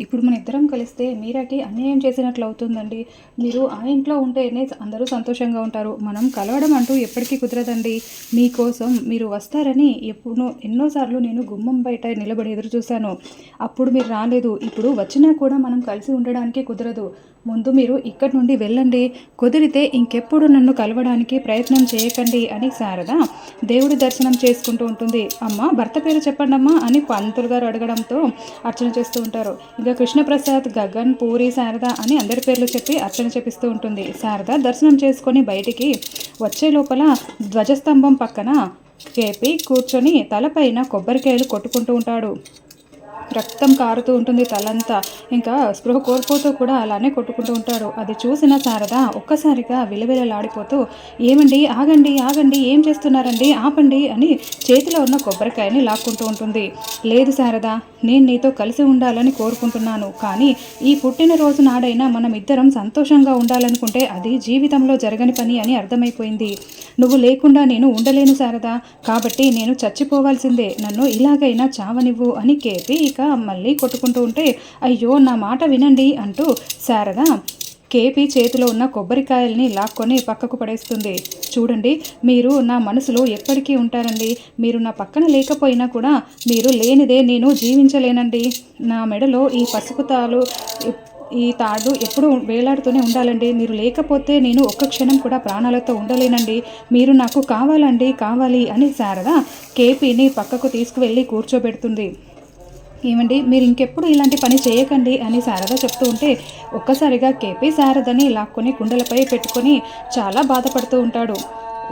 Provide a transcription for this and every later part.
ఇప్పుడు మన ఇద్దరం కలిస్తే మీరాకి అన్యాయం చేసినట్లు అవుతుందండి. మీరు ఆ ఇంట్లో ఉంటేనే అందరూ సంతోషంగా ఉంటారు. మనం కలవడం అంటూ ఎప్పటికీ కుదరదండి. మీకోసం మీరు వస్తారని ఎప్పుడు ఎన్నోసార్లు నేను గుమ్మం బయట నిలబడి ఎదురు చూశాను. అప్పుడు మీరు రాలేదు. ఇప్పుడు వచ్చినా కూడా మనం కలిసి ఉండడానికి కుదరదు. ముందు మీరు ఇక్కడి నుండి వెళ్ళండి. కుదిరితే ఇంకెప్పుడు నన్ను కలవడానికి ప్రయత్నం చేయకండి అని శారద దేవుడి దర్శనం చేసుకుంటూ ఉంటుంది. అమ్మ భర్త పేరు చెప్పండమ్మా అని పంతులు గారు అడగడంతో అర్చన చేస్తూ ఉంటారు. ఇక కృష్ణప్రసాద్ గగన్ పూరి శారద అని అందరి పేర్లు చెప్పి అర్చన చేపిస్తూ ఉంటుంది. శారద దర్శనం చేసుకొని బయటికి వచ్చే లోపల ధ్వజస్తంభం పక్కన కేపి కూర్చొని తలపైన కొబ్బరికాయలు కొట్టుకుంటూ ఉంటాడు. రక్తం కారుతూ ఉంటుంది తలంతా. ఇంకా స్పృహ కోల్పోతూ కూడా అలానే కొట్టుకుంటూ ఉంటారు. అది చూసిన శారద ఒక్కసారిగా విలవిలలాడిపోతూ ఏమండి? ఆగండి ఆగండి ఏం చేస్తున్నారండి? ఆపండి అని చేతిలో ఉన్న కొబ్బరికాయని లాక్కుంటూ ఉంటుంది. లేదు శారద నేను నీతో కలిసి ఉండాలని కోరుకుంటున్నాను. కానీ ఈ పుట్టినరోజు నాడైనా మనం ఇద్దరం సంతోషంగా ఉండాలనుకుంటే అది జీవితంలో జరగని పని అని అర్థమైపోయింది. నువ్వు లేకుండా నేను ఉండలేను శారదా. కాబట్టి నేను చచ్చిపోవాల్సిందే. నన్ను ఇలాగైనా చావనివ్వు అని కేపి ఇక మళ్ళీ కొట్టుకుంటూ ఉంటే అయ్యో నా మాట వినండి అంటూ శారద కేపీ చేతిలో ఉన్న కొబ్బరికాయల్ని లాక్కొని పక్కకు పడేస్తుంది. చూడండి మీరు నా మనసులో ఎప్పటికీ ఉంటారండి. మీరు నా పక్కన లేకపోయినా కూడా మీరు లేనిదే నేను జీవించలేనండి. నా మెడలో ఈ పసుపు తాలు ఈ తాడు ఎప్పుడు వేలాడుతూనే ఉండాలండి. మీరు లేకపోతే నేను ఒక్క క్షణం కూడా ప్రాణాలతో ఉండలేనండి. మీరు నాకు కావాలండి కావాలి అని శారద కేపీని పక్కకు తీసుకువెళ్ళి కూర్చోబెడుతుంది. ఏమండి మీరు ఇంకెప్పుడు ఇలాంటి పని చేయకండి అని శారద చెప్తూ ఉంటే ఒక్కసారిగా కేపీ శారదని లాక్కొని కుండలపై పెట్టుకొని చాలా బాధపడుతూ ఉంటాడు.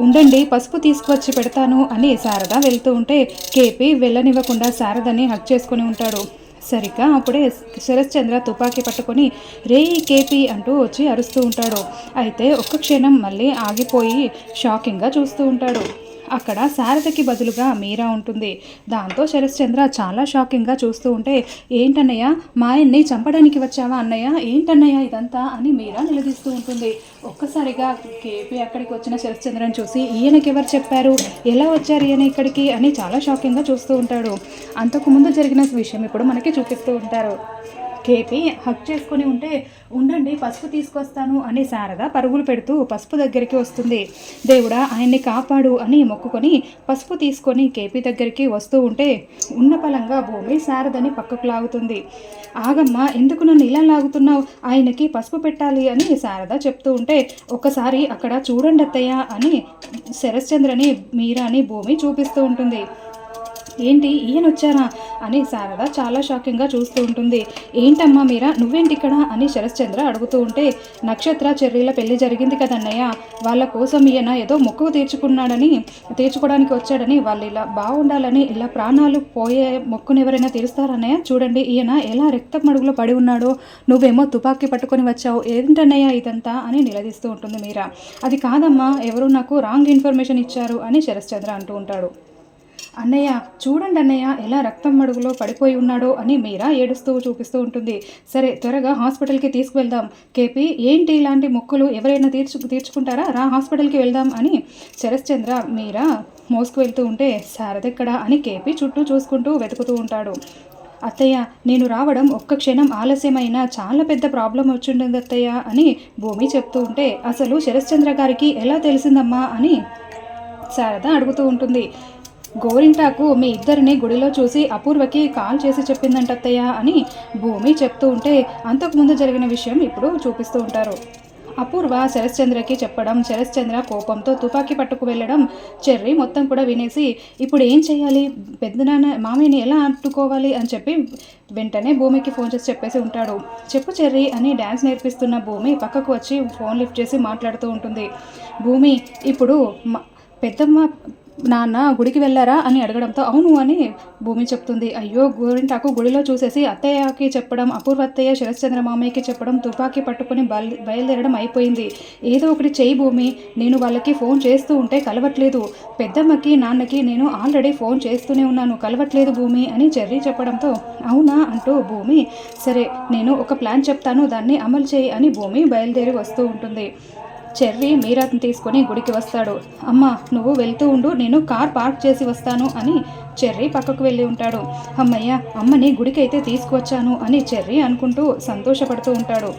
ఉండండి పసుపు తీసుకువచ్చి పెడతాను అని శారద వెళ్తూ ఉంటే కేపీ వెళ్ళనివ్వకుండా శారదని హక్ చేసుకొని ఉంటాడు. సరిగ్గా అప్పుడే శరశ్చంద్ర తుపాకీ పట్టుకొని రే కేపీ అంటూ వచ్చి అరుస్తూ ఉంటాడు. అయితే ఒక్క క్షణం మళ్ళీ ఆగిపోయి షాకింగ్గా చూస్తూ ఉంటాడు. అక్కడ శారదకి బదులుగా మీరా ఉంటుంది. దాంతో శరశ్చంద్ర చాలా షాకింగ్గా చూస్తూ ఉంటే ఏంటన్నయ్య మా ఆయన్ని చంపడానికి వచ్చావా అన్నయ్య? ఏంటన్నయ్య ఇదంతా? అని మీరా నిలదీస్తూ ఉంటుంది. ఒక్కసారిగా కేపీ అక్కడికి వచ్చిన శరశ్చంద్రని చూసి ఈయనకి ఎవరు చెప్పారు? ఎలా వచ్చారు ఈయన ఇక్కడికి? అని చాలా షాకింగ్గా చూస్తూ ఉంటాడు. అంతకుముందు జరిగిన విషయం ఇప్పుడు మనకి చూపిస్తూ ఉంటారు. కేపీ హక్ చేసుకొని ఉంటే ఉండండి పసుపు తీసుకొస్తాను అని శారద పరుగులు పెడుతూ పసుపు దగ్గరికి వస్తుంది. దేవుడా ఆయన్ని కాపాడు అని మొక్కుకొని పసుపు తీసుకొని కేపీ దగ్గరికి వస్తూ ఉంటే ఉన్న పలంగా భూమి శారదని పక్కకు లాగుతుంది. ఆగమ్మ ఎందుకు నన్ను ఇలా లాగుతున్నావు? ఆయనకి పసుపు పెట్టాలి అని శారద చెప్తూ ఉంటే ఒకసారి అక్కడ చూడండి అత్తయ్య అని శరశ్చంద్రని మీరాని భూమి చూపిస్తూ ఉంటుంది. ఏంటి ఈయన వచ్చారా? అని శారద చాలా షాకింగ్గా చూస్తూ ఉంటుంది. ఏంటమ్మా మీరా నువ్వేంటి ఇక్కడ అని శరశ్చంద్ర అడుగుతూ ఉంటే నక్షత్ర చెర్రీల పెళ్ళి జరిగింది కదన్నయ్య వాళ్ళ కోసం ఈయన ఏదో మొక్కువ తీర్చుకున్నాడని తీర్చుకోవడానికి వచ్చాడని వాళ్ళు ఇలా బాగుండాలని ఇలా ప్రాణాలు పోయే మొక్కును ఎవరైనా తీరుస్తారన్నయ్య చూడండి ఈయన ఎలా రక్తం మడుగులో పడి ఉన్నాడో నువ్వేమో తుపాకీ పట్టుకొని వచ్చావు. ఏంటన్నయ్య ఇదంతా? అని నిలదీస్తూ ఉంటుంది మీరా. అది కాదమ్మా ఎవరు నాకు రాంగ్ ఇన్ఫర్మేషన్ ఇచ్చారు అని శరశ్చంద్ర అంటూ ఉంటాడు. అన్నయ్య చూడండి అన్నయ్య ఎలా రక్తం మడుగులో పడిపోయి ఉన్నాడో అని మీరా ఏడుస్తూ చూపిస్తూ ఉంటుంది. సరే త్వరగా హాస్పిటల్కి తీసుకువెళ్దాం. కేపీ ఏంటి ఇలాంటి మొక్కులు ఎవరైనా తీర్చు తీర్చుకుంటారా? రా హాస్పిటల్కి వెళ్దాం అని శరశ్చంద్ర మీరా మోసుకు వెళ్తూ ఉంటే శారదెక్కడ? అని కేపీ చుట్టూ చూసుకుంటూ వెతుకుతూ ఉంటాడు. అత్తయ్య నేను రావడం ఒక్క క్షణం ఆలస్యమైనా చాలా పెద్ద ప్రాబ్లం వచ్చిండదు అత్తయ్య అని భూమి చెప్తూ ఉంటే అసలు శరశ్చంద్ర గారికి ఎలా తెలిసిందమ్మా? అని శారద అడుగుతూ ఉంటుంది. గోరింటాకు మీ ఇద్దరిని గుడిలో చూసి అపూర్వకి కాల్ చేసి చెప్పిందంట అత్తయ్య అని భూమి చెప్తూ ఉంటే అంతకుముందు జరిగిన విషయం ఇప్పుడు చూపిస్తూ ఉంటారు. అపూర్వ శరశ్చంద్రకి చెప్పడం శరశ్చంద్ర కోపంతో తుపాకీ పట్టుకు వెళ్ళడం చెర్రీ మొత్తం కూడా వినేసి ఇప్పుడు ఏం చేయాలి? పెద్దనాన్న మామయ్యని ఎలా అంటుకోవాలి అని చెప్పి వెంటనే భూమికి ఫోన్ చేసి చెప్పేసి ఉంటాడు. చెప్పు చెర్రీ అని డ్యాన్స్ నేర్పిస్తున్న భూమి పక్కకు వచ్చి ఫోన్ లిఫ్ట్ చేసి మాట్లాడుతూ ఉంటుంది. భూమి ఇప్పుడు మ- పెద్దమ్మ నాన్న గుడికి వెళ్ళారా అని అడగడంతో అవును అని భూమి చెప్తుంది. అయ్యో గోరింటాకు గుడిలో చూసేసి అత్తయ్యకి చెప్పడం అపూర్వత్తయ్య శరత్చంద్ర శరశ్చంద్ర మామయ్యకి చెప్పడం తుపాకీ పట్టుకుని బయలు బయలుదేరడం అయిపోయింది. ఏదో ఒకటి చేయి భూమి నేను వాళ్ళకి ఫోన్ చేస్తూ ఉంటే కలవట్లేదు. పెద్దమ్మకి నాన్నకి నేను ఆల్రెడీ ఫోన్ చేస్తూనే ఉన్నాను కలవట్లేదు భూమి అని చెర్రీ చెప్పడంతో అవునా అంటూ భూమి సరే నేను ఒక ప్లాన్ చెప్తాను దాన్ని అమలు చేయి అని భూమి బయలుదేరి వస్తూ ఉంటుంది. చెర్రీ మీరాని తీసుకొని గుడికి వస్తాడు. అమ్మ నువ్వు వెళ్తూ ఉండు నేను కార్ పార్క్ చేసి వస్తాను అని చెర్రీ పక్కకు వెళ్ళి ఉంటాడు. అమ్మయ్య అమ్మని గుడికి అయితే తీసుకువచ్చాను అని చెర్రీ అనుకుంటూ సంతోషపడుతూ ఉంటాడు.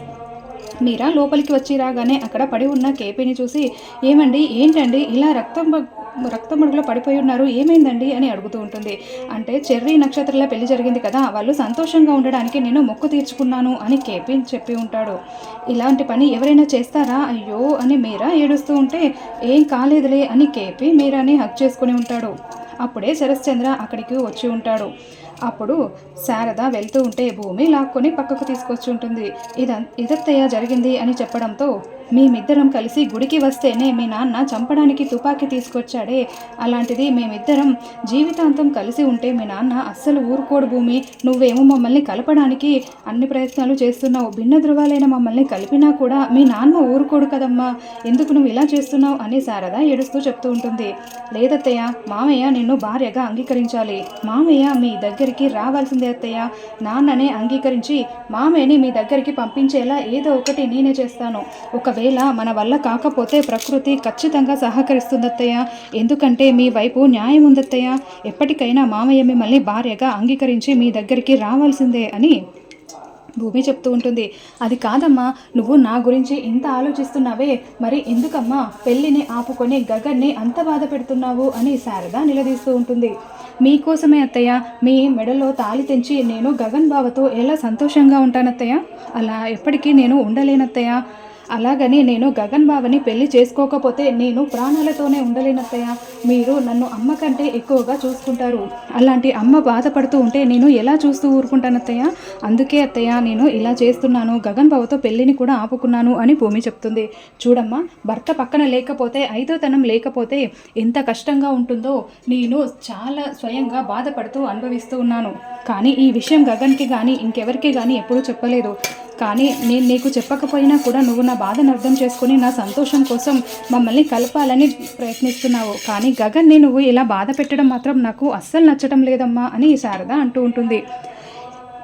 మీరా లోపలికి వచ్చి రాగానే అక్కడ పడి ఉన్న కేపీని చూసి ఏమండి ఏంటండి ఇలా రక్తం రక్త మడుగులో పడిపోయి ఉన్నారు. ఏమైందండి అని అడుగుతూ ఉంటుంది. అంటే చెర్రీ నక్షత్రాల పెళ్ళి జరిగింది కదా వాళ్ళు సంతోషంగా ఉండడానికి నేను మొక్కు తీర్చుకున్నాను అని కేపీ చెప్పి ఉంటాడు. ఇలాంటి పని ఎవరైనా చేస్తారా? అయ్యో అని మీరా ఏడుస్తూ ఉంటే ఏం కాలేదులే అని కేపీ మీరాని హక్ చేసుకుని ఉంటాడు. అప్పుడే శరశ్చంద్ర అక్కడికి వచ్చి ఉంటాడు. అప్పుడు శారద వెళ్తూ ఉంటే భూమి లాక్కొని పక్కకు తీసుకొచ్చి ఉంటుంది. ఇద ఇదత్తయ్య జరిగింది అని చెప్పడంతో మేమిద్దరం కలిసి గుడికి వస్తేనే మీ నాన్న చంపడానికి తుపాకీ తీసుకొచ్చాడే. అలాంటిది మేమిద్దరం జీవితాంతం కలిసి ఉంటే మీ నాన్న అస్సలు ఊరుకోడు భూమి. నువ్వేమో మమ్మల్ని కలపడానికి అన్ని ప్రయత్నాలు చేస్తున్నావు. భిన్న ధృవాలైన మమ్మల్ని కలిపినా కూడా మీ నాన్న ఊరుకోడు కదమ్మా. ఎందుకు నువ్వు ఇలా చేస్తున్నావు అని శారద ఏడుస్తూ చెప్తూ ఉంటుంది. లేదత్తయ్య మామయ్య నిన్ను భార్యగా అంగీకరించాలి. మామయ్య మీ దగ్గర దగ్గరికి రావాల్సిందే అత్తయ్య. నాన్ననే అంగీకరించి మామయ్యని మీ దగ్గరికి పంపించేలా ఏదో ఒకటి నేనే చేస్తాను. ఒకవేళ మన వల్ల కాకపోతే ప్రకృతి ఖచ్చితంగా సహకరిస్తుందత్తయ్య ఎందుకంటే మీ వైపు న్యాయం ఉందత్తయ్య ఎప్పటికైనా మామయ్య మిమ్మల్ని భార్యగా అంగీకరించి మీ దగ్గరికి రావాల్సిందే అని భూమి చెప్తూ ఉంటుంది. అది కాదమ్మా నువ్వు నా గురించి ఇంత ఆలోచిస్తున్నావే. మరి ఎందుకమ్మా పెళ్ళిని ఆపుకొని గగన్ని అంత బాధ పెడుతున్నావు అని శారద నిలదీస్తూ ఉంటుంది. మీకోసమే అత్తయ్య. మీ మెడలో తాళి తెంచి నేను గగన్ బావతో ఎలా సంతోషంగా ఉంటానత్తయ్య? అలా ఎప్పటికీ నేను ఉండలేనత్తయ్య. అలాగని నేను గగన్ బావని పెళ్ళి చేసుకోకపోతే నేను ప్రాణాలతోనే ఉండలేనత్తయ్య. మీరు నన్ను అమ్మ కంటే ఎక్కువగా చూసుకుంటారు. అలాంటి అమ్మ బాధపడుతూ ఉంటే నేను ఎలా చూస్తూ ఊరుకుంటానత్తయ్య? అందుకే అత్తయ్య నేను ఇలా చేస్తున్నాను. గగన్ బావతో పెళ్ళిని కూడా ఆపుకున్నాను అని భూమి చెప్తుంది. చూడమ్మా భర్త పక్కన లేకపోతే ఐదోతనం లేకపోతే ఎంత కష్టంగా ఉంటుందో నేను చాలా స్వయంగా బాధపడుతూ అనుభవిస్తూ ఉన్నాను. కానీ ఈ విషయం గగన్కి కానీ ఇంకెవరికి కానీ ఎప్పుడూ చెప్పలేదు. కానీ నేను నీకు చెప్పకపోయినా కూడా నువ్వు నా బాధను అర్థం చేసుకుని నా సంతోషం కోసం మమ్మల్ని కలపాలని ప్రయత్నిస్తున్నావు. కానీ గగన్ని నువ్వు ఇలా బాధ పెట్టడం మాత్రం నాకు అస్సలు నచ్చడం లేదమ్మా అని శారద అంటూ ఉంటుంది.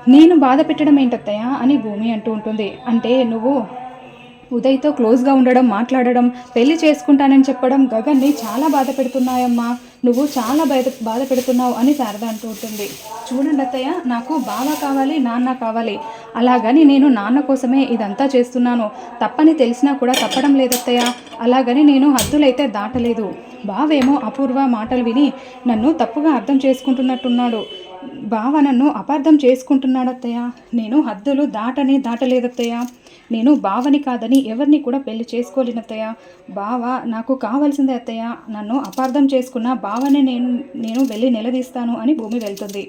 నేను బాధ పెట్టడం ఏంటత్తయ్య అని భూమి అంటూ ఉంటుంది. అంటే నువ్వు ఉదయ్తో క్లోజ్గా ఉండడం మాట్లాడడం పెళ్ళి చేసుకుంటానని చెప్పడం గగన్ని చాలా బాధ పెడుతున్నాయమ్మా. నువ్వు చాలా బయట బాధ పెడుతున్నావు అని శారద అంటూ ఉంటుంది. చూడండి అత్తయ్య నాకు బావ కావాలి నాన్న కావాలి. అలాగని నేను నాన్న కోసమే ఇదంతా చేస్తున్నాను. తప్పని తెలిసినా కూడా తప్పడం లేదత్తయ్య. అలాగని నేను హద్దులైతే దాటలేదు. బావేమో అపూర్వ మాటలు విని నన్ను తప్పుగా అర్థం చేసుకుంటున్నట్టున్నాడు. బావ నన్ను అపార్థం చేసుకుంటున్నాడత్తయ్య. నేను హద్దులు దాటని దాటలేదత్తయ్య. నేను బావని కాదని ఎవరిని కూడా పెళ్ళి చేసుకోలేను అత్తయ్య. బావ నాకు కావాల్సిందే అత్తయ్య. నన్ను అపార్థం చేసుకున్న బావనే నేను నేను వెళ్ళి నిలదీస్తాను అని భూమి వెళ్తుంది.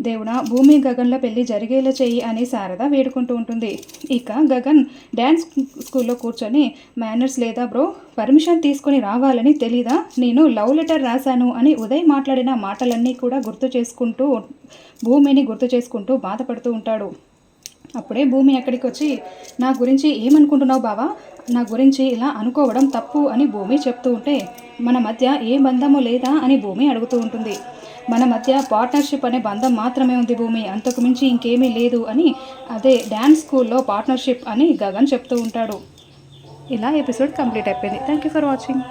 దేవుడా భూమి గగన్ల పెళ్ళి జరిగేలా చేయి అని శారద వేడుకుంటూ ఉంటుంది. ఇక గగన్ డ్యాన్స్ స్కూల్లో కూర్చొని మేనర్స్ లేదా బ్రో పర్మిషన్ తీసుకొని రావాలని తెలీదా? నేను లవ్ లెటర్ రాశాను అని ఉదయ్ మాట్లాడిన మాటలన్నీ కూడా గుర్తు చేసుకుంటూ భూమిని గుర్తు చేసుకుంటూ బాధపడుతూ ఉంటాడు. అప్పుడే భూమి అక్కడికి వచ్చి నా గురించి ఏమనుకుంటున్నావు బావా? నా గురించి ఇలా అనుకోవడం తప్పు అని భూమి చెప్తూ ఉంటే మన మధ్య ఏ బంధము లేదా అని భూమి అడుగుతూ ఉంటుంది. మన మధ్య పార్ట్నర్షిప్ అనే బంధం మాత్రమే ఉంది భూమి అంతకు మించి ఇంకేమీ లేదు అని అదే డ్యాన్స్ స్కూల్లో పార్ట్నర్షిప్ అని గగన్ చెప్తూ ఉంటాడు. ఇలా ఎపిసోడ్ కంప్లీట్ అయిపోయింది. Thank you for watching.